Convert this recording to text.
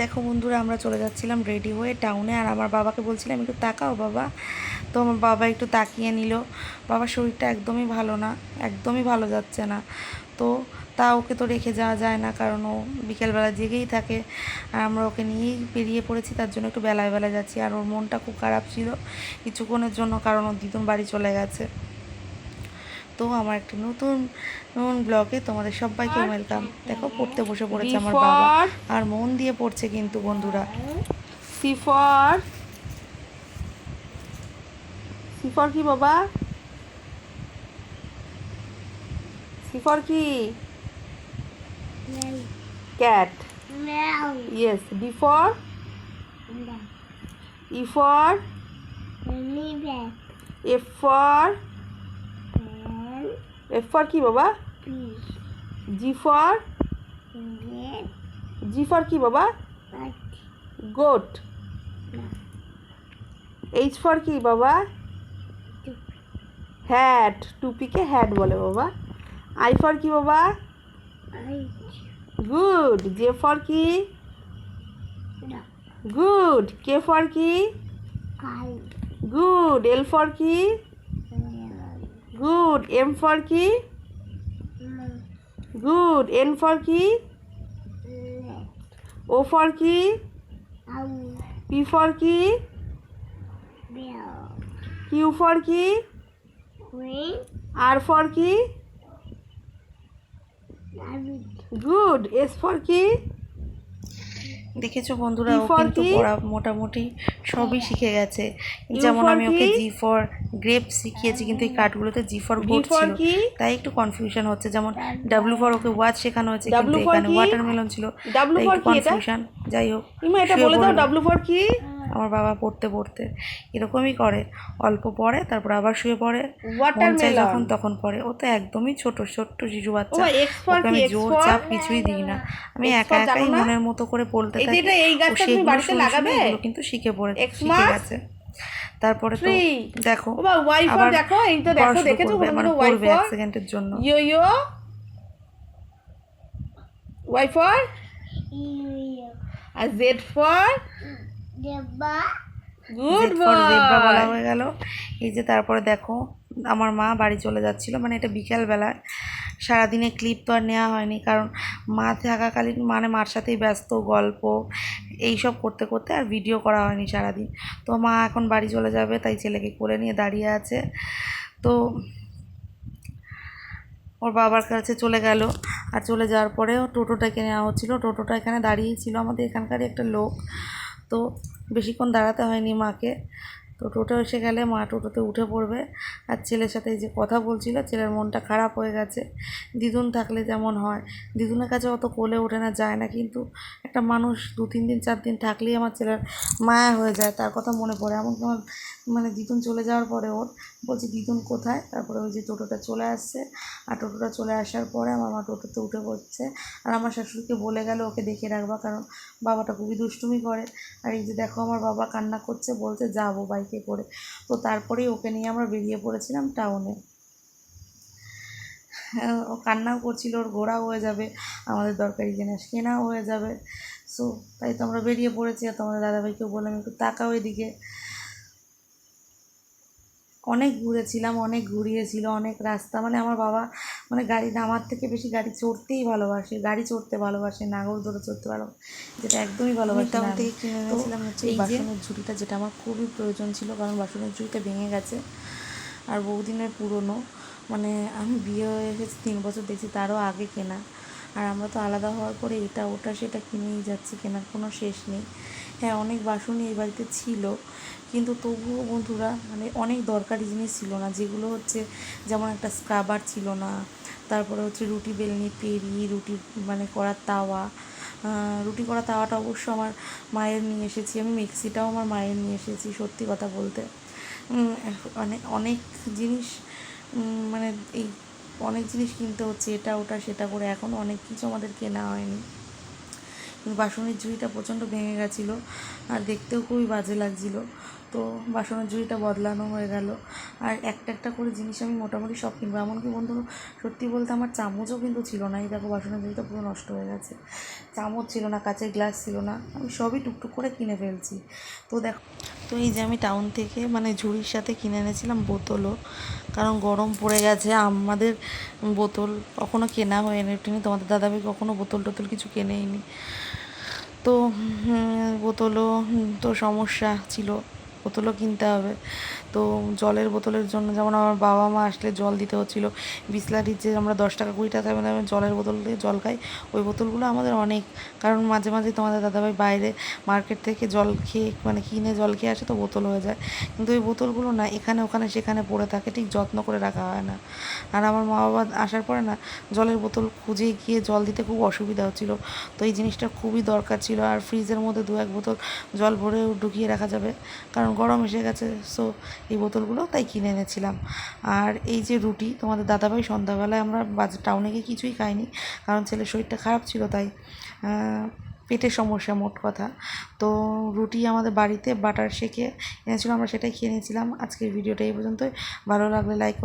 দেখো বন্ধুরা, আমরা চলে যাচ্ছিলাম রেডি হয়ে টাউনে আর আমার বাবাকে বলছিলাম, একটু তাকাও বাবা। তো আমার বাবা একটু তাকিয়ে নিল। বাবার শরীরটা একদমই ভালো না, একদমই ভালো যাচ্ছে না। তো তা ওকে তো রেখে যাওয়া যায় না, কারণ ও বিকেলবেলা জেগেই থাকে। আর আমরা ওকে নিয়েই বেরিয়ে পড়েছি, তার জন্য একটু বেলায় বেলায় যাচ্ছি। আর ওর মনটা খুব খারাপ ছিল কিছুক্ষণের জন্য, কারণ ওর দিদুন বাড়ি চলে গেছে। তো আমার একটা নতুন নতুন ব্লগে তোমাদের সবাইকে ওয়েলকাম দেখো পড়তে বসে পড়েছে আমার বাবা। আর মন দিয়ে পড়ছে কিন্তু বন্ধুরা। সি ফর সি ফর কি? বাবা সি ফর কি cat yes D for E for F for F for কি বাবা? জি ফর জি ফর কি বাবা? গোট এইচ ফর কি বাবা? হ্যাট টুপিকে হ্যাট বলে বাবা। আই ফর কি বাবা? গুড জে ফর কি? গুড কে ফর কি? গুড এল ফর কি? গুড এম ফর কি গুড এন ফর কি ও ফর কি পি ফর কি কিউ ফর কি আর ফর কি গুড এস ফর কি দেখেছ বন্ধুরা ও কিন্তু? পড়া মোটামুটি সবই শিখে গেছে। যেমন আমি ওকে জি ফর গ্রেপ শিখিয়েছি কিন্তু এই কার্ডগুলোতে জি ফর গুড ছিল। তাই একটু কনফিউশন হচ্ছে। যেমন ডাব্লু ফর ওকে ওয়াচ শেখানো হয়েছে কিন্তু এখানে ওয়াটারমেলন ছিল। ডাব্লু ফর একটু কি এটা? কনফিউশন যাই হোক ইমা এটা বলে দাও ডাব্লিউ ডাব্লু ফর কি? আমার বাবা পড়তে পড়তে এরকমই করে। অল্প পড়ে তারপর আবার শুয়ে পড়ে। মন চায় যখন তখন পড়ে। ও তো একদমই ছোট ছোট্ট শিশু বাচ্চা। ওকে আমি কি? জোর চাপ কিছুই দিই না। আমি একা একাই মনের মতো করে পড়তে থাকি। এটা, এই ও গাছটা তুমি সেগুলো? কিন্তু শিখে পড়ে শিখে গেছে। তারপরে তো দেখো আবার দেখো, এই তো দেখো, দেখেছ মানে পড়বে এক সেকেন্ডের জন্য। ইয়ো ইয়ো ওয়াই ফর আর জেড ফর গুড বলা হয়ে গেল। এই যে তারপরে দেখো আমার মা বাড়ি চলে যাচ্ছিল মানে এটা বিকেলবেলায়। সারাদিনে ক্লিপ তো আর নেওয়া হয়নি কারণ মা থাকাকালীন মানে মার সাথেই ব্যস্ত গল্প এইসব করতে করতে আর ভিডিও করা হয়নি সারাদিন। তো মা এখন বাড়ি চলে যাবে তাই ছেলেকে কোলে নিয়ে দাঁড়িয়ে আছে। তো ওর বাবার কাছে চলে গেল। আর চলে যাওয়ার পরেও টোটোটাকে নেওয়া হচ্ছিল। টোটোটা এখানে দাঁড়িয়েই ছিল আমাদের এখানকারই একটা লোক। তো বেশিক্ষণ দাঁড়াতে হয়নি মাকে। টোটো এসে গেলে মা টোটোতে উঠে পড়বে আর ছেলের সাথে যে কথা বলছিল, ছেলের মনটা খারাপ হয়ে গেছে। দিদুন থাকলে যেমন হয়। দিদুনের কাছে অত কোলে ওঠে না, যায় না। কিন্তু একটা মানুষ দু, তিন দিন, চার দিন থাকলেই আমার ছেলের মায়া হয়ে যায়, তার কথা মনে পড়ে। এমনকি আমার মানে দিদুন চলে যাওয়ার পরে ওর, বলছি, দিদুন কোথায়? তারপরে ওই যে টোটোটা চলে আসছে। আর টোটোটা চলে আসার পরে আমার মা টোটোতে উঠে পড়ছে। আর আমার শাশুড়িকে বলে গেল, ওকে দেখে রাখবা, কারণ বাবাটা খুবই দুষ্টুমি করে। আর এই যে দেখো, আমার বাবা কান্না করছে, বলছে, যাব বাইকে করে। তো তারপরেই ওকে নিয়ে আমরা বেরিয়ে পড়েছিলাম টাউনে হ্যাঁ, ও কান্নাও করছিল ওর ঘোরাও হয়ে যাবে আমাদের দরকারি জিনিস কেনাও হয়ে যাবে। সো তাই তো আমরা বেরিয়ে পড়েছি আর তোমাদের দাদাভাইকেও বললাম একটু তাকাও এদিকে। অনেক ঘুরেছিলাম অনেক ঘুরিয়েছিল অনেক রাস্তা। মানে আমার বাবা মানে গাড়ি নামার থেকে বেশি গাড়ি চড়তেই ভালোবাসে গাড়ি চড়তে ভালোবাসে নাগর ধরে চড়তে ভালোবাসে যেটা একদমই ভালোবাসে না আমি। থেকে কিনে এনেছিলাম হচ্ছে এই বাসনের ঝুড়িটা যেটা আমার খুবই প্রয়োজন ছিল কারণ বাসনের ঝুড়িটা ভেঙে গেছে। আর বহুদিনের পুরনো মানে আমি বিয়ে হয়ে এসেছি তিন বছর দেখছি তারও আগে কেনা। আর আমরা তো আলাদা হওয়ার পরে এটা, ওটা, সেটা কিনেই যাচ্ছি, কেনার কোনো শেষ নেই। হ্যাঁ অনেক বাসনই এই বাড়িতে ছিল, কিন্তু তবুও বন্ধুরা মানে অনেক দরকারি জিনিস ছিল না, যেগুলো হচ্ছে যেমন একটা স্ক্রাবার ছিল না, তারপরে হচ্ছে রুটি বেলনি, পেরি, রুটি মানে করার তাওয়া রুটি করা তাওয়াটা অবশ্য আমার মায়ের নিয়ে এসেছি, আমি মিক্সিটাও আমার মায়ের নিয়ে এসেছি, সত্যি কথা বলতে। অনেক অনেক জিনিস মানে এই অনেক জিনিস কিনতে হচ্ছে, এটা, ওটা, সেটা করে। এখন অনেক কিছু আমাদের কেনা হয়নি। বাসনের ঝুড়িটা প্রচণ্ড ভেঙে গেছিল আর দেখতেও খুবই বাজে লাগছিল। তো বাসনের ঝুড়িটা বদলানো হয়ে গেল। আর একটা একটা করে জিনিস আমি মোটামুটি সব কিনবো। এমনকি বন্ধু, সত্যি বলতে আমার চামচও কিন্তু ছিল না। এই দেখো বাসনের ঝুড়িটা পুরো নষ্ট হয়ে গেছে। চামচ ছিল না, কাঁচের গ্লাস ছিল না। আমি সবই টুকটুক করে কিনে ফেলছি। তো দেখো তো এই যে আমি টাউন থেকে মানে ঝুড়ির সাথে কিনে এনেছিলাম বোতলও। কারণ গরম পড়ে গেছে, আমাদের বোতল কখনো কেনা হয়নি। ওঠেনি তোমাদের দাদাভাই কখনো বোতল টোতল কিছু কেনেইনি। তো বোতলও, তো সমস্যা ছিল। বোতলও কিনতে হবে। তো জলের বোতলের জন্য যেমন আমার বাবা মা আসলে জল দিতে হচ্ছিল বিসলারির যে আমরা দশ টাকা কুড়ি টাকা দামে জলের বোতল দিয়ে জল খাই। ওই বোতলগুলো আমাদের অনেক, কারণ মাঝে মাঝে তোমাদের দাদাভাই বাইরে মার্কেট থেকে জল খেয়ে মানে কিনে জল খেয়ে আসে তো বোতল হয়ে যায়। কিন্তু ওই বোতলগুলো না, এখানে, ওখানে, সেখানে পড়ে থাকে, ঠিক যত্ন করে রাখা হয় না। আর আমার মা বাবা আসার পরে না, জলের বোতল খুঁজে গিয়ে জল দিতে খুব অসুবিধা হচ্ছিল। তো এই জিনিসটা খুবই দরকার ছিল, আর ফ্রিজের মধ্যে দু এক বোতল জল ভরে ঢুকিয়ে রাখা যাবে। কারণ গরম এসে গেছে সো এই বোতলগুলো তাই কিনে এনেছিলাম। আর এই যে রুটি, তোমাদের দাদাভাই সন্ধ্যাবেলায় আমরা বাজার টাউনে গিয়ে কিছুই খাইনি, কারণ ছেলের শরীরটা খারাপ ছিল তাই পেটের সমস্যা মোট কথা। তো রুটি আমাদের বাড়িতে বাটার শেখে এনেছিল, আমরা সেটাই খেয়ে নিয়েছিলাম। আজকের ভিডিওটা এই পর্যন্তই। ভালো লাগলে লাইক